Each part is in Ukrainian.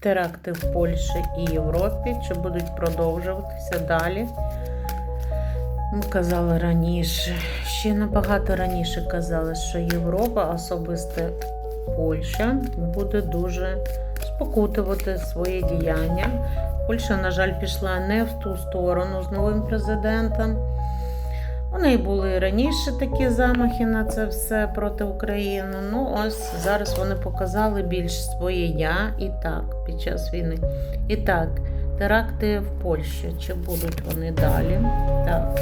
теракти в Польщі і Європі, чи будуть продовжуватися далі. Ми казали раніше, ще набагато раніше казали, що Європа, особисто Польща, буде дуже спокутувати свої діяння. Польща, на жаль, пішла не в ту сторону з новим президентом. Неї були раніше такі замахи на це все проти України. Ну, ось зараз вони показали більш своє я і так під час війни. І так, теракти в Польщі. Чи будуть вони далі? Так.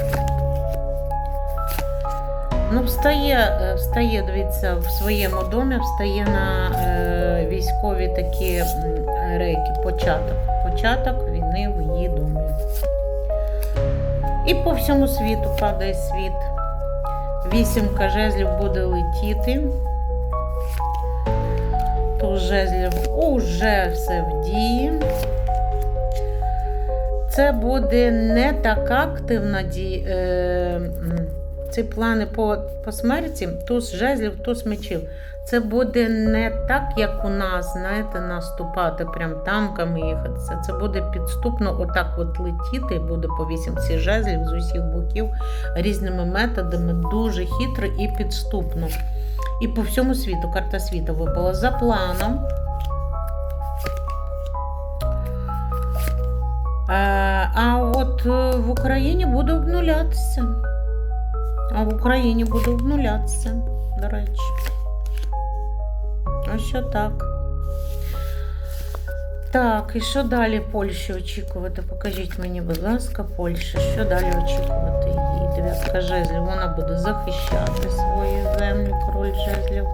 Ну, встає, встає, дивіться, в своєму домі встає на е, військові такі рейки. Початок. Початок війни в її домі. І по всьому світу падає світ. Вісімка жезлів буде летіти. Тут жезлів уже все в дії. Це буде не така активна дія. Ці плани по, смерті, туз жезлів, туз мечів. Це буде не так, як у нас, знаєте, наступати, прям танками їхати. Це, буде підступно, отак от летіти, буде по вісімці жезлів з усіх боків різними методами, дуже хитро і підступно. І по всьому світу, карта світу випала за планом. Е, А от е, в Україні буде обнулятися. А в Україні буде обнулятися, до речі. Ось що так. Так, і що далі Польщі очікувати? Покажіть мені, будь ласка, Польща, що далі очікувати їй? Дев'ятка жезлів, вона буде захищати свої землі, король жезлів.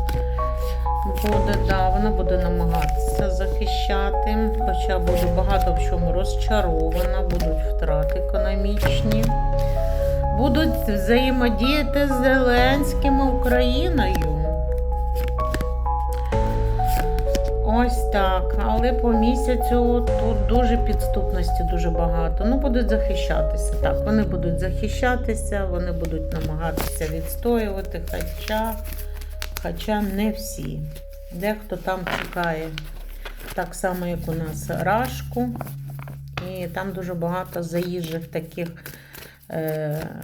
Буде, да, вона буде намагатися захищати, хоча буде багато в чому розчарована, будуть втрати економічні. Будуть взаємодіяти з Зеленським Україною. Ось так. Але по місяцю тут дуже підступності дуже багато. Ну, будуть захищатися. Так, вони будуть захищатися, вони будуть намагатися відстоювати, хоча, хоча не всі. Дехто там чекає так само, як у нас Рашку. І там дуже багато заїжджих таких е,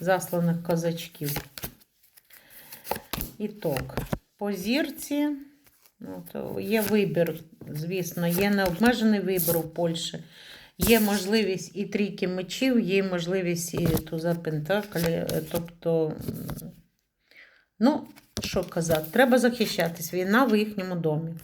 засланих козачків. Іток. По зірці. Ну, є вибір, звісно, є необмежений вибір у Польщі. Є можливість і трійки мечів, є можливість і туза пентаклі. Тобто, ну, що казати, треба захищатись. Війна в їхньому домі.